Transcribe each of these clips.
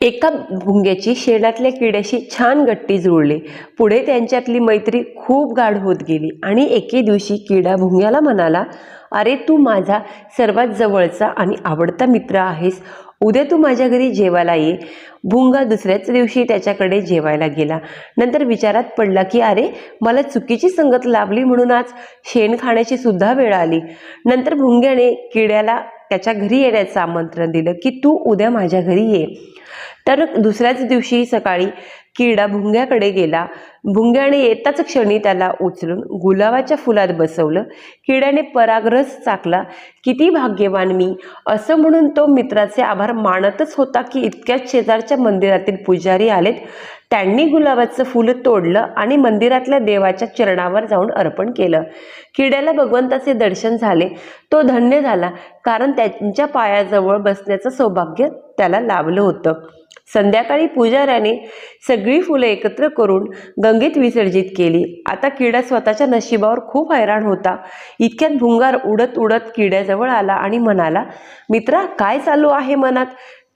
एका भुंग्याची शेणातल्या किड्याशी छान गट्टी जुळली. पुढे त्यांच्यातली मैत्री खूप गाढ होत गेली आणि एके दिवशी किडा भुंग्याला म्हणाला अरे तू माझा सर्वात जवळचा आणि आवडता मित्र आहेस. उद्या तू माझ्या घरी जेवायला ये. भुंगा दुसऱ्याच दिवशी त्याच्याकडे जेवायला गेला. नंतर विचारात पडला की अरे मला चुकीची संगत लाभली म्हणून आज शेण खाण्याची सुद्धा वेळ आली. नंतर भुंग्याने किड्याला त्याच्या घरी येण्याचं आमंत्रण दिलं की तू उद्या माझ्या घरी ये. तर दुसऱ्याच दिवशी सकाळी किडा भुंग्याकडे गेला. भुंग्याने येताच क्षणी त्याला उचलून गुलाबाच्या फुलात बसवलं. किड्याने परागरस चाकला. किती भाग्यवान मी. असं म्हणून तो मित्राचे आभार मानतच होता की इतक्याच शेजारच्या मंदिरातील पुजारी आलेत. त्यांनी गुलाबाचं फुल तोडलं आणि मंदिरातल्या देवाच्या चरणावर जाऊन अर्पण केलं. किड्याला भगवंताचे दर्शन झाले. तो धन्य झाला कारण त्यांच्या पायाजवळ बसण्याचं सौभाग्य त्याला लाभलं होतं. संध्याकाळी पुजाऱ्याने सगळी फुलं एकत्र करून गंगेत विसर्जित केली. आता किडा स्वतःच्या नशिबावर खूप हैराण होता. इतक्यात भुंगार उडत उडत किड्याजवळ आला आणि म्हणाला मित्रा काय चालू आहे मनात?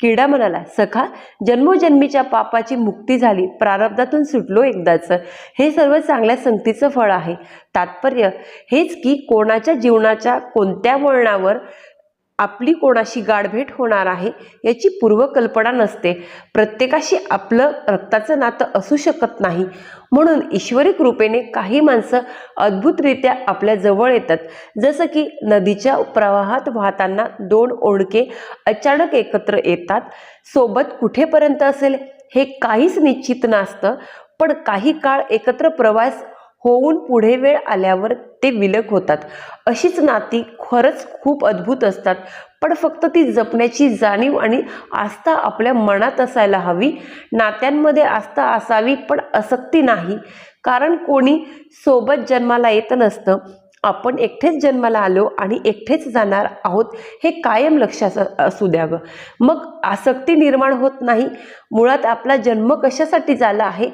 किडा म्हणाला सखा जन्मोजन्मीच्या पापाची मुक्ती झाली. प्रारब्धातून सुटलो एकदाच. हे सर्व चांगल्या संगतीचं फळ आहे. तात्पर्य हेच की कोणाच्या जीवनाच्या कोणत्या वळणावर आपली कोणाशी गाढभेट होणार आहे याची पूर्वकल्पना नसते. प्रत्येकाशी आपलं रक्ताचं नातं असू शकत नाही. म्हणून ईश्वरी कृपेने काही माणसं अद्भुतरित्या आपल्या जवळ येतात. जसं की नदीच्या प्रवाहात वाहताना दोन ओढके अचानक एकत्र येतात. सोबत कुठेपर्यंत असेल हे काहीच निश्चित नसतं. पण काही काळ एकत्र प्रवास होऊन पुढे वेळ आल्यावर ते विलग होतात. अशीच नाती खरंच खूप अद्भुत असतात. पण फक्त ती जपण्याची जाणीव आणि आस्था आपल्या मनात असायला हवी. नात्यांमध्ये आस्था असावी पण आसक्ती नाही. कारण कोणी सोबत जन्माला येत नसतं. आपण एकटेच जन्माला आलो आणि एकटेच जाणार आहोत हे कायम लक्षात असू द्यावं. मग आसक्ती निर्माण होत नाही. मुळात आपला जन्म कशासाठी झाला आहे?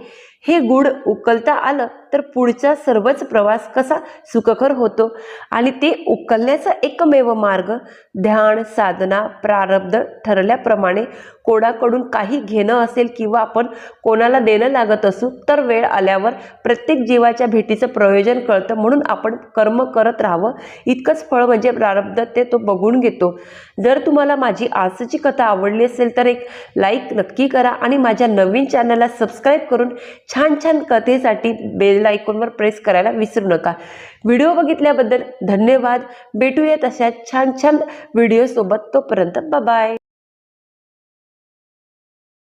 हे गुढ उकलता आलं. तर पुढचा सर्वच प्रवास कसा सुखकर होतो? आणि ते उकलण्याचा एकमेव मार्ग ध्यान साधना प्रारब्ध ठरल्याप्रमाणे कोणाकडून काही घेणं असेल किंवा आपण कोणाला देणं लागत असू तर वेळ आल्यावर प्रत्येक जीवाच्या भेटीचं प्रयोजन कळतं म्हणून आपण कर्म करत राहावं. इतकंच फळ म्हणजे प्रारब्ध ते तो बघून घेतो. जर तुम्हाला माझी आजची कथा आवडली असेल तर एक लाईक नक्की करा आणि माझ्या नवीन चॅनलला सबस्क्राईब करून छान छान कथेसाठी बेल आयकॉनवर प्रेस करायला विसरू नका. व्हिडिओ बघितल्याबद्दल धन्यवाद. भेटूया तशा छान छान व्हिडिओसोबत. तोपर्यंत बाय